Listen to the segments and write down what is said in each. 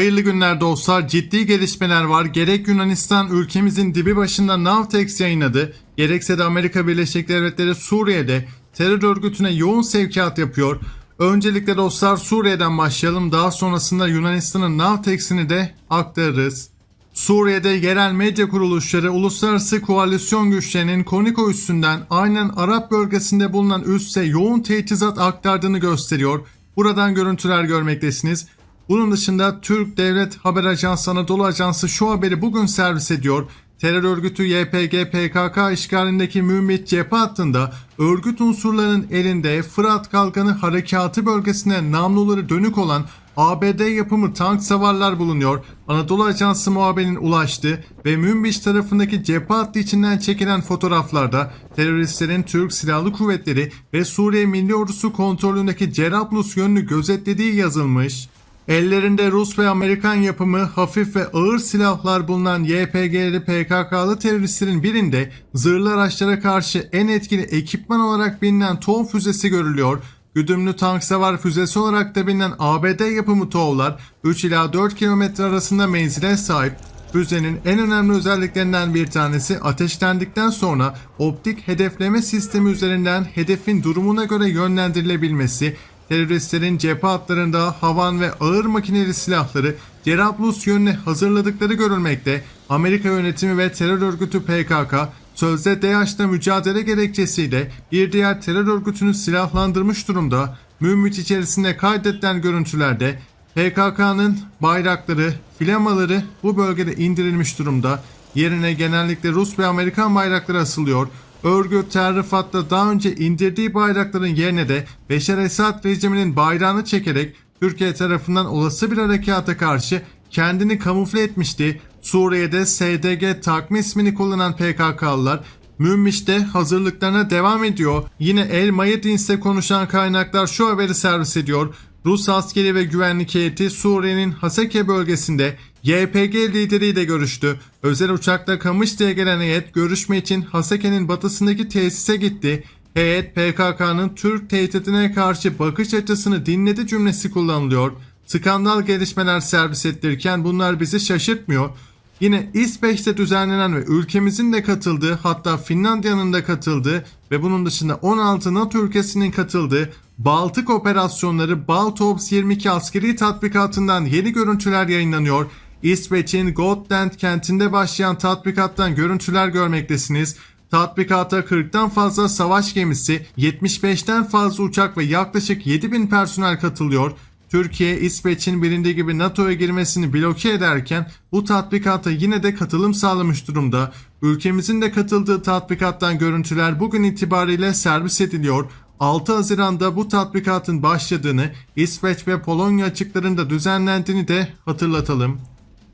Hayırlı günler dostlar. Ciddi gelişmeler var. Gerek Yunanistan ülkemizin dibi başında Navtex yayınladı. Gerekse de Amerika Birleşik Devletleri Suriye'de terör örgütüne yoğun sevkiyat yapıyor. Öncelikle dostlar Suriye'den başlayalım. Daha sonrasında Yunanistan'ın Navtex'ini de aktarırız. Suriye'de yerel medya kuruluşları uluslararası koalisyon güçlerinin Koniko üssünden aynen Arap bölgesinde bulunan üsse yoğun teçhizat aktardığını gösteriyor. Buradan görüntüler görmektesiniz. Bunun dışında Türk Devlet Haber Ajansı Anadolu Ajansı şu haberi bugün servis ediyor. Terör örgütü YPG PKK işgalindeki mümmit cephe hattında örgüt unsurlarının elinde Fırat Kalkanı Harekatı bölgesine namluları dönük olan ABD yapımı tank savarlar bulunuyor. Anadolu Ajansı muhabirinin ulaştığı ve Münbiş tarafındaki cephe hattı içinden çekilen fotoğraflarda teröristlerin Türk Silahlı Kuvvetleri ve Suriye Milli Ordusu kontrolündeki Cerablus yönünü gözetlediği yazılmış. Ellerinde Rus ve Amerikan yapımı hafif ve ağır silahlar bulunan YPG'li PKK'lı teröristlerin birinde zırhlı araçlara karşı en etkili ekipman olarak bilinen TOW füzesi görülüyor. Güdümlü tank savar füzesi olarak da bilinen ABD yapımı TOW'lar 3 ila 4 kilometre arasında menzile sahip. Füzenin en önemli özelliklerinden bir tanesi ateşlendikten sonra optik hedefleme sistemi üzerinden hedefin durumuna göre yönlendirilebilmesi, teröristlerin cephe hatlarında havan ve ağır makineli silahları Cerablus yönüne hazırladıkları görülmekte. Amerika yönetimi ve terör örgütü PKK sözde DAEŞ'la mücadele gerekçesiyle bir diğer terör örgütünü silahlandırmış durumda. Münbit içerisinde kaydedilen görüntülerde PKK'nın bayrakları, flamaları bu bölgede indirilmiş durumda. Yerine genellikle Rus ve Amerikan bayrakları asılıyor. Örgüt Terrifat'ta daha önce indirdiği bayrakların yerine de Beşer Esad rejiminin bayrağını çekerek Türkiye tarafından olası bir harekata karşı kendini kamufle etmişti. Suriye'de SDG takma ismini kullanan PKK'lılar Münbiş'te hazırlıklarına devam ediyor. Yine El Mayedins'te konuşan kaynaklar şu haberi servis ediyor. Rus askeri ve güvenlik heyeti Suriye'nin Haseke bölgesinde YPG lideriyle görüştü. Özel uçakla Kamışlı'ya gelen heyet görüşme için Haseke'nin batısındaki tesise gitti. Heyet PKK'nın Türk tehditine karşı bakış açısını dinledi cümlesi kullanılıyor. Skandal gelişmeler servis ettirirken bunlar bizi şaşırtmıyor. Yine İsveç'te düzenlenen ve ülkemizin de katıldığı hatta Finlandiya'nın da katıldığı ve bunun dışında 16 NATO ülkesinin katıldığı Baltık operasyonları Baltops 22 askeri tatbikatından yeni görüntüler yayınlanıyor. İsveç'in Gotland kentinde başlayan tatbikattan görüntüler görmektesiniz. Tatbikata 40'tan fazla savaş gemisi, 75'ten fazla uçak ve yaklaşık 7000 personel katılıyor. Türkiye, İsveç'in bilindiği gibi NATO'ya girmesini bloke ederken bu tatbikata yine de katılım sağlamış durumda. Ülkemizin de katıldığı tatbikattan görüntüler bugün itibariyle servis ediliyor. 6 Haziran'da bu tatbikatın başladığını, İsveç ve Polonya açıklarında düzenlendiğini de hatırlatalım.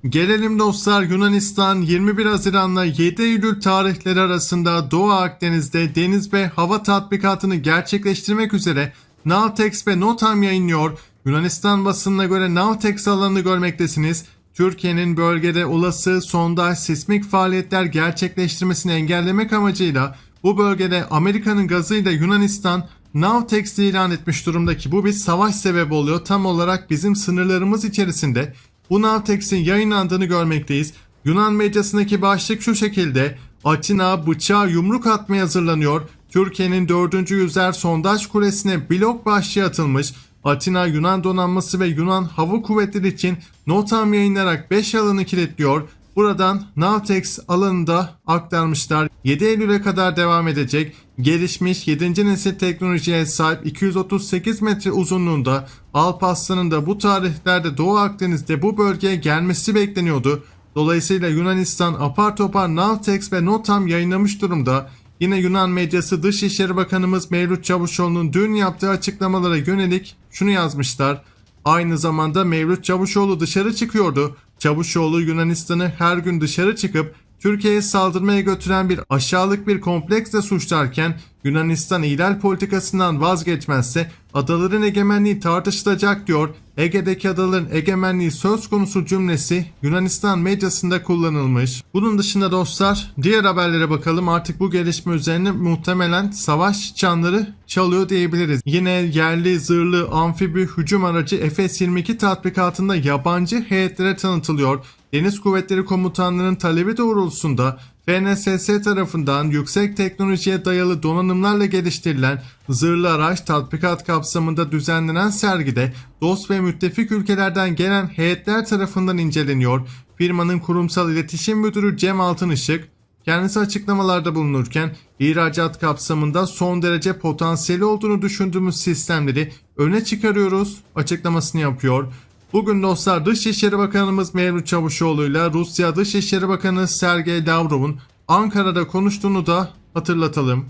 Gelelim dostlar Yunanistan 21 Haziran'la 7 Eylül tarihleri arasında Doğu Akdeniz'de deniz ve hava tatbikatını gerçekleştirmek üzere Navtex ve NOTAM yayınlıyor. Yunanistan basınına göre Navtex alanını görmektesiniz. Türkiye'nin bölgede olası sondaj sismik faaliyetler gerçekleştirmesini engellemek amacıyla bu bölgede Amerika'nın gazıyla Yunanistan Navtex ilan etmiş durumda ki bu bir savaş sebebi oluyor. Tam olarak bizim sınırlarımız içerisinde bu Navtex'in yayınlandığını görmekteyiz. Yunan medyasındaki başlık şu şekilde. Atina bıçağa yumruk atmaya hazırlanıyor. Türkiye'nin 4. yüzer sondaj kulesine blok başlığı atılmış. Atina Yunan donanması ve Yunan hava kuvvetleri için notam yayınlayarak 5 alanı kilitliyor. Buradan Navtex alanında aktarmışlar. 7 Eylül'e kadar devam edecek. Gelişmiş 7. nesil teknolojiye sahip 238 metre uzunluğunda Alparslan'ın da bu tarihlerde Doğu Akdeniz'de bu bölgeye gelmesi bekleniyordu. Dolayısıyla Yunanistan apar topar Navtex ve NOTAM yayınlamış durumda. Yine Yunan medyası Dışişleri Bakanımız Mevlüt Çavuşoğlu'nun dün yaptığı açıklamalara yönelik şunu yazmışlar. Aynı zamanda Mevlüt Çavuşoğlu dışarı çıkıyordu. Çavuşoğlu Yunanistan'ı her gün dışarı çıkıp Türkiye'ye saldırmaya götüren bir aşağılık bir kompleksle suçlarken Yunanistan ihlal politikasından vazgeçmezse adaların egemenliği tartışılacak diyor. Ege'deki adaların egemenliği söz konusu cümlesi Yunanistan medyasında kullanılmış. Bunun dışında dostlar diğer haberlere bakalım. Artık bu gelişme üzerine muhtemelen savaş çanları çalıyor diyebiliriz. Yine yerli zırhlı amfibi hücum aracı Efes-22 tatbikatında yabancı heyetlere tanıtılıyor. Deniz Kuvvetleri Komutanlığı'nın talebi doğrultusunda FNSS tarafından yüksek teknolojiye dayalı donanımlarla geliştirilen zırhlı araç tatbikat kapsamında düzenlenen sergide dost ve müttefik ülkelerden gelen heyetler tarafından inceleniyor. Firmanın kurumsal iletişim müdürü Cem Altınışık, kendisi açıklamalarda bulunurken ihracat kapsamında son derece potansiyeli olduğunu düşündüğümüz sistemleri öne çıkarıyoruz açıklamasını yapıyor. Bugün dostlar Dışişleri Bakanımız Mevlüt Çavuşoğlu ile Rusya Dışişleri Bakanı Sergey Lavrov'un Ankara'da konuştuğunu da hatırlatalım.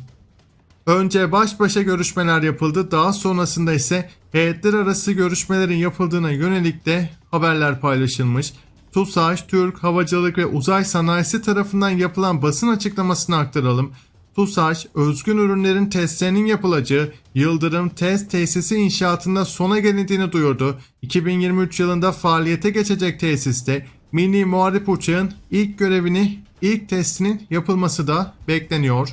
Önce baş başa görüşmeler yapıldı. Daha sonrasında ise heyetler arası görüşmelerin yapıldığına yönelik de haberler paylaşılmış. TUSAŞ, Türk Havacılık ve Uzay Sanayisi tarafından yapılan basın açıklamasını aktaralım. TUSAŞ, özgün ürünlerin testlerinin yapılacağı Yıldırım Test Tesisi inşaatında sona gelindiğini duyurdu. 2023 yılında faaliyete geçecek tesiste mini muharip uçağın ilk görevini, ilk testinin yapılması da bekleniyor.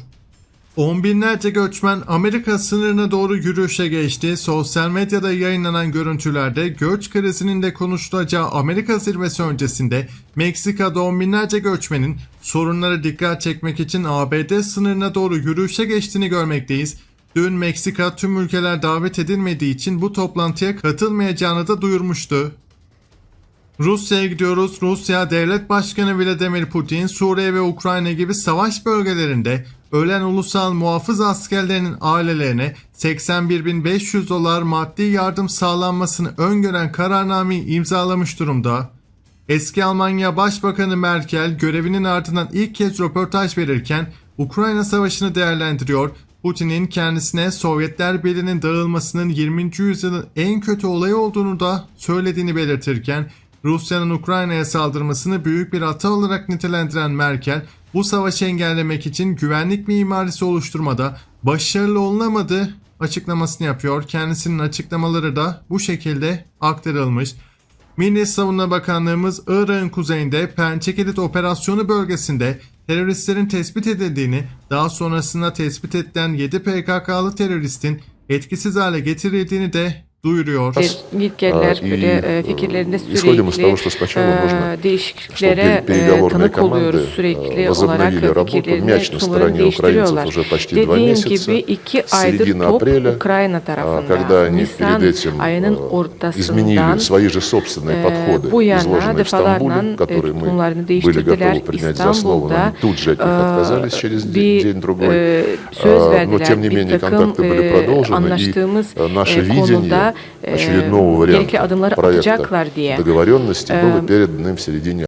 On binlerce göçmen Amerika sınırına doğru yürüyüşe geçti. Sosyal medyada yayınlanan görüntülerde göç krizinin de konuşulacağı Amerika zirvesi öncesinde Meksika'da on binlerce göçmenin sorunlara dikkat çekmek için ABD sınırına doğru yürüyüşe geçtiğini görmekteyiz. Dün Meksika tüm ülkeler davet edilmediği için bu toplantıya katılmayacağını da duyurmuştu. Rusya'ya gidiyoruz. Rusya Devlet Başkanı Vladimir Putin, Suriye ve Ukrayna gibi savaş bölgelerinde ölen ulusal muhafız askerlerinin ailelerine 81.500 dolar maddi yardım sağlanmasını öngören kararnameyi imzalamış durumda. Eski Almanya Başbakanı Merkel görevinin ardından ilk kez röportaj verirken Ukrayna Savaşı'nı değerlendiriyor. Putin'in kendisine Sovyetler Birliği'nin dağılmasının 20. yüzyılın en kötü olayı olduğunu da söylediğini belirtirken Rusya'nın Ukrayna'ya saldırmasını büyük bir hata olarak nitelendiren Merkel, bu savaşı engellemek için güvenlik mimarisi oluşturmada başarılı olunamadı açıklamasını yapıyor. Kendisinin açıklamaları da bu şekilde aktarılmış. Milli Savunma Bakanlığımız Irak'ın kuzeyinde Pençekilit operasyonu bölgesinde teröristlerin tespit edildiğini, daha sonrasında tespit edilen 7 PKK'lı teröristin etkisiz hale getirildiğini de duyuruyor. Gitgeller А, böyle и e, fikirlerinde исходим из того, что sürekli сначала нужно, e, değişikliklere чтобы e, переговорные tanık команды oluyoruz. э, Sürekli возобновили olarak работу. fikirlerini, Мяч на tutumlarını стороне украинцев değiştiriyorlar. уже почти два Dediğim месяца. gibi iki С aydır середины top апреля, Ukrayna а, tarafında. когда они Nisan перед этим ayının э, ortasından изменили свои же собственные e, подходы, bu yana изложенные в defalarla Стамбуле, e, которые мы tutumlarını были değiştirdiler. готовы принять за основу, но İstanbul'da они тут же от них e, отказались через bir день-другой. e, söz А, Но verdiler. тем не bir менее takım контакты были e, продолжены, и anlaştığımız э, наше e, konuda очередного gerekli варианта adımları проекта atacaklar diye. договоренности было Э, передано им в середине